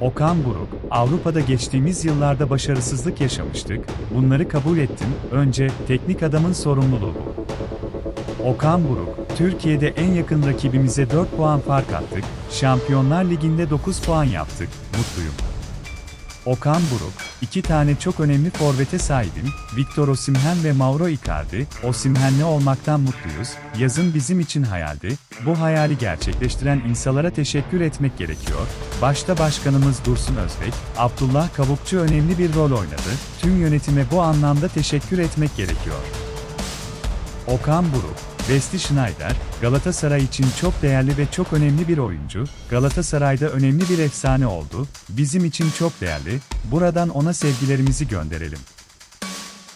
Okan Buruk, Avrupa'da geçtiğimiz yıllarda başarısızlık yaşamıştık, bunları kabul ettim, önce, teknik adamın sorumluluğu bu. Okan Buruk, Türkiye'de en yakın rakibimize 4 puan fark attık, Şampiyonlar Ligi'nde 9 puan yaptık, mutluyum. Okan Buruk, iki tane çok önemli forvete sahibim, Victor Osimhen ve Mauro Icardi, Osimhen'le olmaktan mutluyuz, yazın bizim için hayaldi, bu hayali gerçekleştiren insanlara teşekkür etmek gerekiyor, başta başkanımız Dursun Özbek, Abdullah Kavukçu önemli bir rol oynadı, tüm yönetime bu anlamda teşekkür etmek gerekiyor. Okan Buruk, Wesley Schneider, Galatasaray için çok değerli ve çok önemli bir oyuncu, Galatasaray'da önemli bir efsane oldu, bizim için çok değerli, buradan ona sevgilerimizi gönderelim.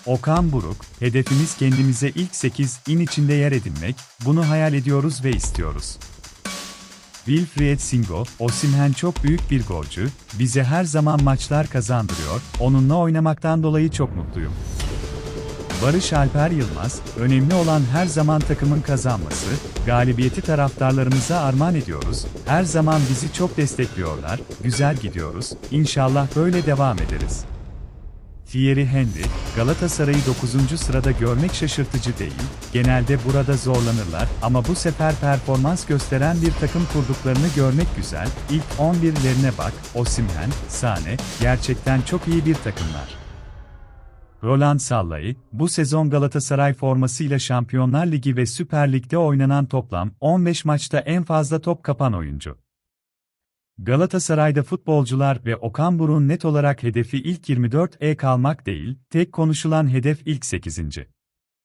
Okan Buruk, hedefimiz kendimize ilk 8 in içinde yer edinmek, bunu hayal ediyoruz ve istiyoruz. Wilfried Singo, Osimhen çok büyük bir golcü, bize her zaman maçlar kazandırıyor, onunla oynamaktan dolayı çok mutluyum. Barış Alper Yılmaz, önemli olan her zaman takımın kazanması, galibiyeti taraftarlarımıza armağan ediyoruz, her zaman bizi çok destekliyorlar, güzel gidiyoruz, İnşallah böyle devam ederiz. Thierry Henry, Galatasaray'ı 9. sırada görmek şaşırtıcı değil, genelde burada zorlanırlar ama bu sefer performans gösteren bir takım kurduklarını görmek güzel, ilk 11'lerine bak, Osimhen, Sane, gerçekten çok iyi bir takımlar. Roland Sallai, bu sezon Galatasaray formasıyla Şampiyonlar Ligi ve Süper Lig'de oynanan toplam 15 maçta en fazla top kapan oyuncu. Galatasaray'da futbolcular ve Okan Buruk'un net olarak hedefi ilk 24'e kalmak değil, tek konuşulan hedef ilk 8.